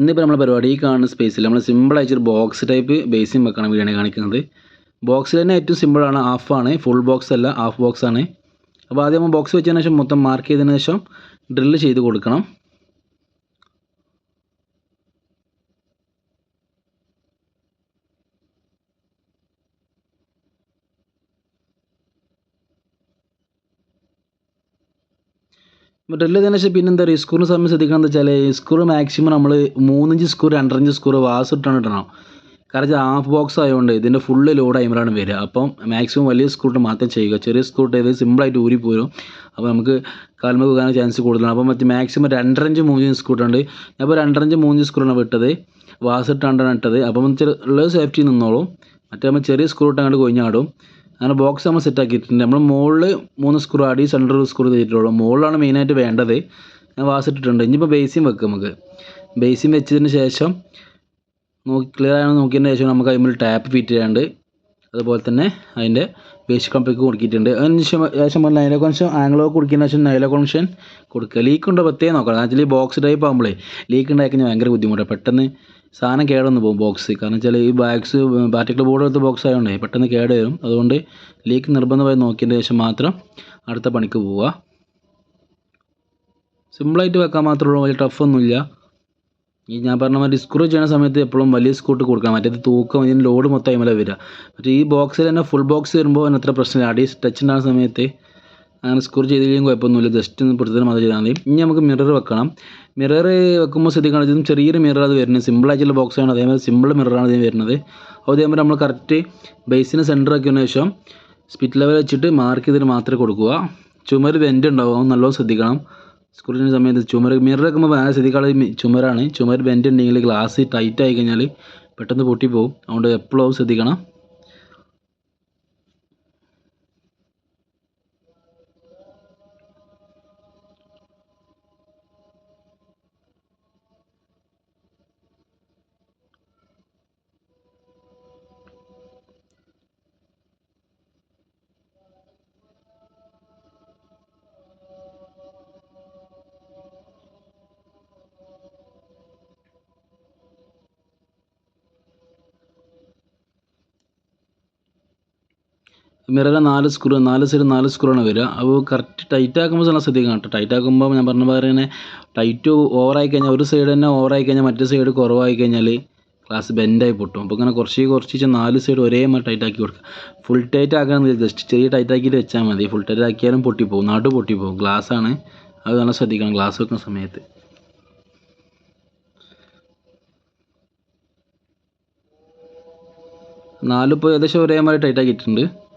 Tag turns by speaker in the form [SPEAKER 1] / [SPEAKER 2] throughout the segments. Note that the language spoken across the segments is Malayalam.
[SPEAKER 1] ഇന്നിപ്പോൾ നമ്മൾ പരിപാടി ഈ കാണുന്ന സ്പേസിൽ നമ്മൾ സിമ്പിൾ ആയിട്ടൊരു ബോക്സ് ടൈപ്പ് ബേസിൻ വെക്കണം വീടാണ് കാണിക്കുന്നത്. ബോക്സിൽ തന്നെ ഏറ്റവും സിമ്പിളാണ് ആണ് ഫുൾ ബോക്സ് അല്ല ഹാഫ് ബോക്സ് ആണ്. അപ്പോൾ ആദ്യം നമ്മൾ ബോക്സ് വെച്ചതിന് ശേഷം മൊത്തം മാർക്ക് ചെയ്തതിന് ശേഷം ഡ്രില്ല് ചെയ്ത് കൊടുക്കണം. ഡ്രില്ല് തന്നെ പക്ഷേ പിന്നെന്താ പറയുക ശ്രദ്ധിക്കണം എന്താ വെച്ചാൽ സ്ക്രൂ മാക്സിമം നമ്മൾ മൂന്നിഞ്ച് സ്ക്രൂ രണ്ടരഞ്ച് സ്ക്രൂ വാസ് ഇട്ടാണ് ഇടണം കാരണം ഹാഫ് ബോക്സ് ആയതുകൊണ്ട് ഇതിന്റെ ഫുള്ള് ലോഡ് ആയുമ്പോഴാണ് വരിക. അപ്പം മാക്സിമം വലിയ സ്ക്രൂ മാത്രം ചെയ്യുക. ചെറിയ സ്ക്രൂ ഇത് സിമ്പിളായിട്ട് ഊരി പോരും. അപ്പോൾ നമുക്ക് കാൽമ പോകാൻ ചാൻസ് കൂടുതലാണ്. അപ്പം മറ്റേ മാക്സിമം രണ്ടരഞ്ച് മൂന്ന് സ്കൂട്ടുണ്ട് ഞാൻ ഇപ്പോൾ രണ്ടരഞ്ച് മൂന്ന് ആണ് വിട്ടത്. വാസ് ഇട്ടാണ്ടാണ് ഇട്ടത്. അപ്പം ഉള്ളത് സേഫ്റ്റി നിന്നോളും. മറ്റേ നമ്മൾ ചെറിയ സ്ക്രൂ അങ്ങോട്ട് കൊഴിഞ്ഞാടും. അങ്ങനെ ബോക്സ് നമ്മൾ സെറ്റ് ആക്കിയിട്ടുണ്ട്. നമ്മൾ മുകളിൽ മൂന്ന് സ്ക്രൂ അടി സെന്റർ സ്ക്രൂ ചെയ്തിട്ടുള്ളൂ. മുകളിലാണ് മെയിനായിട്ട് വേണ്ടത്. ഞാൻ വാസ് ഇട്ടിട്ടുണ്ട്. ഇനിയിപ്പോൾ ബേസിയും വെക്കും നമുക്ക്. ബേസിയും വെച്ചതിന് ശേഷം നോക്കി ക്ലിയർ ആണോ നോക്കിയതിന് ശേഷം നമുക്ക് അതിൽ ടാപ്പ് ഫിറ്റ് ചെയ്യാണ്ട് അതുപോലെ തന്നെ അതിന്റെ ബേസിക് കമ്പിക്ക് കൊടുക്കിയിട്ടുണ്ട്. അതിന് ശേഷം പറഞ്ഞാൽ നൈലോ കുറച്ച് ആംഗ്ലോ കൊടുക്കുന്ന ശേഷം നൈലോ കണക്ഷൻ കൊടുക്കുക. ലീക്ക് ഉണ്ടോ പ്രത്യേകം നോക്കണം. ആക്ച്വലി ബോക്സ് ടൈപ്പ് ആകുമ്പോഴേ ലീക്ക് ഉണ്ടായി കഴിഞ്ഞാൽ ഭയങ്കര ബുദ്ധിമുട്ടാണ്. പെട്ടെന്ന് സാധനം കേടൊന്ന് പോകും ബോക്സ് കാരണം വെച്ചാൽ ഈ ബാഗ്സ് പാർട്ടിക്കുലർ ബോർഡ് എടുത്ത ബോക്സ് ആയതുകൊണ്ട് പെട്ടെന്ന് കേട് വരും. അതുകൊണ്ട് ലീക്ക് നിർബന്ധമായി നോക്കിയതിന് ശേഷം മാത്രം അടുത്ത പണിക്ക് പോവുക. സിമ്പിളായിട്ട് വെക്കാൻ മാത്രമേ ഉള്ളൂ. വലിയ ടഫൊന്നുമില്ല ഈ ഞാൻ പറഞ്ഞ മാതിരി സ്ക്രൂ ചെയ്യുന്ന സമയത്ത് എപ്പോഴും വലിയ സ്ക്രൂട്ട് കൊടുക്കണം. മറ്റേത് തൂക്കം ഇതിന് ലോഡ് മൊത്തം അതിമല വരിക. മറ്റേ ഈ ബോക്സിൽ തന്നെ ഫുൾ ബോക്സ് വരുമ്പോൾ അതിന് അത്ര പ്രശ്നമില്ല. അടി ടച്ച് ഉണ്ടാകുന്ന സമയത്ത് അങ്ങനെ സ്ക്രൂ ചെയ്തില്ലെങ്കിൽ കുഴപ്പമൊന്നുമില്ല. ജസ്റ്റ് ഒന്ന് പിടുത്തത്തിന് മാത്രം ചെയ്താൽ മതി. ഇനി നമുക്ക് മിറർ വെക്കണം. മിറർ വെക്കുമ്പോൾ ശ്രദ്ധിക്കണം. ഇതും ചെറിയൊരു മിറർ അത് വരുന്നത് സിമ്പിൾ ആയിട്ടുള്ള ബോക്സ് ആണ്. അതേമാതിരി സിമ്പിൾ മിററാണ് ഇതിന് വരുന്നത്. അപ്പോൾ അതേമാതിരി നമ്മൾ കറക്റ്റ് ബേസിന് സെന്റർ ആക്കിയതിന് ശേഷം സ്പിറ്റ് ലെവൽ വെച്ചിട്ട് മാർക്ക് ചെയ്തിട്ട് മാത്രമേ കൊടുക്കുക. ചുമര് വെന്റ് ഉണ്ടാവും. നല്ലോണം ശ്രദ്ധിക്കണം. ചെയ്യുന്ന സമയത്ത് ചുമര് മിററൊക്കെ വേറെ ശ്രദ്ധിക്കാനുള്ള ചുമരാണ്. ചുമര് ബെൻഡ് ഉണ്ടെങ്കിൽ ഗ്ലാസ് ടൈറ്റ് ആയി കഴിഞ്ഞാൽ പെട്ടെന്ന് പൊട്ടിപ്പോവും. അതുകൊണ്ട് എപ്പോഴും ശ്രദ്ധിക്കണം. മിററിലെ നാല് സ്ക്രൂ നാല് സൈഡ് നാല് സ്ക്രൂ ആണ് വരിക. അപ്പോൾ കറക്റ്റ് ടൈറ്റ് ആക്കുമ്പോൾ നല്ല ശ്രദ്ധിക്കണം കേട്ടോ. ടൈറ്റ് ആക്കുമ്പോൾ ഞാൻ പറഞ്ഞ പോലെ തന്നെ ടൈറ്റ് ഓവറായി കഴിഞ്ഞാൽ ഒരു സൈഡ് തന്നെ ഓവറായി കഴിഞ്ഞാൽ മറ്റേ സൈഡ് കുറവായി കഴിഞ്ഞാൽ ക്ലാസ് ബെൻഡായി പൊട്ടും. അപ്പോൾ ഇങ്ങനെ കുറച്ച് കുറച്ച് നാല് സൈഡ് ഒരേ മാതിരി ടൈറ്റ് ആക്കി കൊടുക്കുക. ഫുൾ ടൈറ്റ് ആക്കാന്ന് ജസ്റ്റ് ചെറിയ ടൈറ്റ് ആക്കിയിട്ട് വെച്ചാൽ മതി. ഫുൾ ടൈറ്റ് ആക്കിയാലും പൊട്ടിപ്പോകും നാട്ടു പോകും ഗ്ലാസ് ആണ്. അത് നല്ല ശ്രദ്ധിക്കണം. ഗ്ലാസ് വെക്കുന്ന സമയത്ത്. നാലിപ്പോൾ ഏകദേശം ഒരേ മാതിരി ടൈറ്റ് ആക്കിയിട്ടുണ്ട്.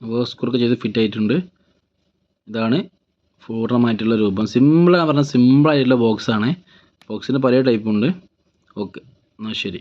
[SPEAKER 1] അപ്പോൾ സ്ക്രൂ ചെയ്ത് ഫിറ്റ് ആയിട്ടുണ്ട്. ഇതാണ് പൂർണമായിട്ടുള്ള രൂപം. സിമ്പിളാണ് പറഞ്ഞാൽ സിമ്പിളായിട്ടുള്ള ബോക്സാണ് ബോക്സിന് പല ടൈപ്പുണ്ട് ഓക്കെ എന്നാൽ ശരി.